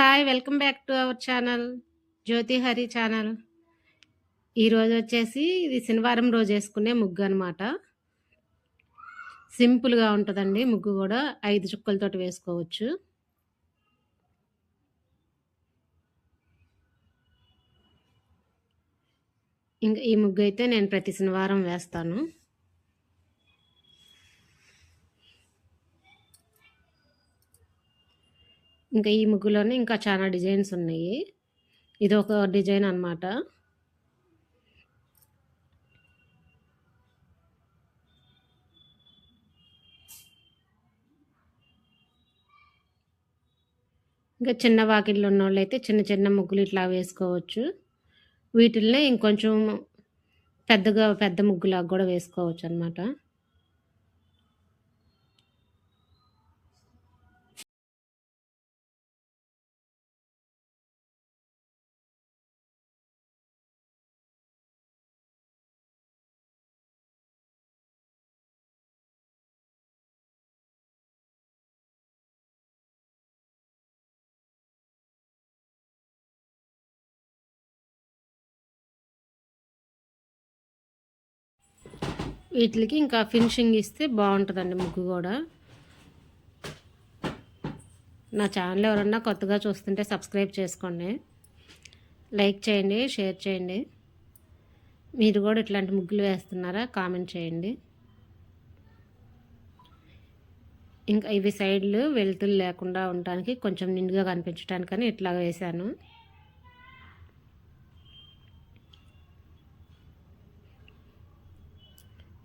Hi welcome back to our channel Jyothi Hari channel. ఈరోజు వచ్చేసి ఇది శనివారం రోజు వేసుకునే ముగ్గు అనమాట సింపుల్గా ఉంటుందండి ముగ్గు కూడా ఐదు చుక్కలతోటి వేసుకోవచ్చు. ఇంకా ఈ ముగ్గు అయితే నేను ప్రతి శనివారం వేస్తాను. ఇంకా ఈ ముగ్గులోనే ఇంకా చాలా డిజైన్స్ ఉన్నాయి. ఇది ఒక డిజైన్ అనమాట ఇంకా చిన్న వాకిళ్ళు ఉన్న వాళ్ళు అయితే చిన్న చిన్న ముగ్గులు ఇట్లా వేసుకోవచ్చు. వీటిల్నే ఇంకొంచెం పెద్దగా పెద్ద ముగ్గులాగా కూడా వేసుకోవచ్చు అనమాట వీటికి ఇంకా ఫినిషింగ్ ఇస్తే బాగుంటుందండి ముగ్గు కూడా. నా ఛానల్ ఎవరన్నా కొత్తగా చూస్తుంటే సబ్స్క్రైబ్ చేసుకోండి. లైక్ చేయండి షేర్ చేయండి. మీరు కూడా ఇట్లాంటి ముగ్గులు వేస్తున్నారా కామెంట్ చేయండి. ఇంకా ఇవి సైడ్లు వెలుతులు లేకుండా ఉండటానికి కొంచెం నిండుగా కనిపించడానికని ఇట్లా వేశాను.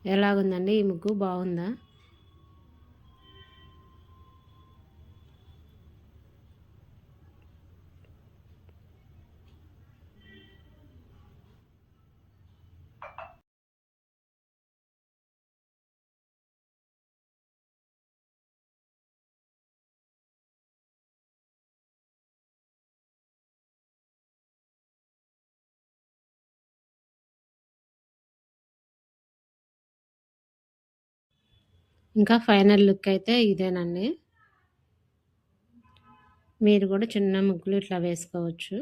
ఎలాగుందండి? ఈ ముగ్గు బాగుందా? ఇంకా ఫైనల్ లుక్ అయితే ఇదేనండి. మీరు కూడా చిన్న ముగ్గులు ఇట్లా వేసుకోవచ్చు.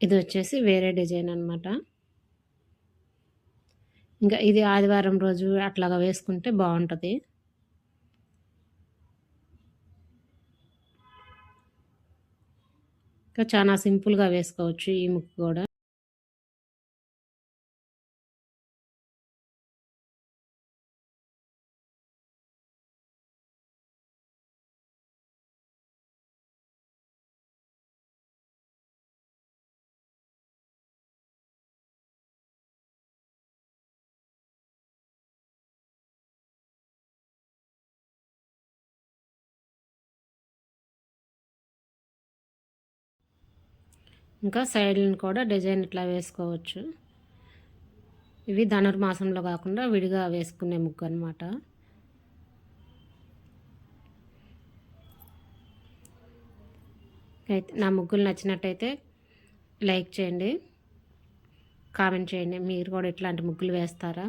ఇది వచ్చేసి వేరే డిజైన్ అనమాట ఇంకా ఇది ఆదివారం రోజు అట్లాగా వేసుకుంటే బాగుంటుంది. ఇంకా చాలా సింపుల్గా వేసుకోవచ్చు ఈ ముగ్గు కూడా. ఇంకా సైడ్లను కూడా డిజైన్ ఇట్లా వేసుకోవచ్చు. ఇవి ధనుర్మాసంలో కాకుండా విడిగా వేసుకునే ముగ్గు అనమాట అయితే నా ముగ్గులు నచ్చినట్టయితే లైక్ చేయండి కామెంట్ చేయండి. మీరు కూడా ఇట్లాంటి ముగ్గులు వేస్తారా?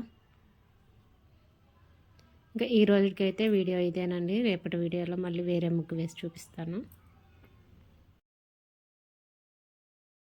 ఇంకా ఈ రోజుకైతే వీడియో ఇదేనండి. రేపటి వీడియోలో మళ్ళీ వేరే ముగ్గు వేసి చూపిస్తాను.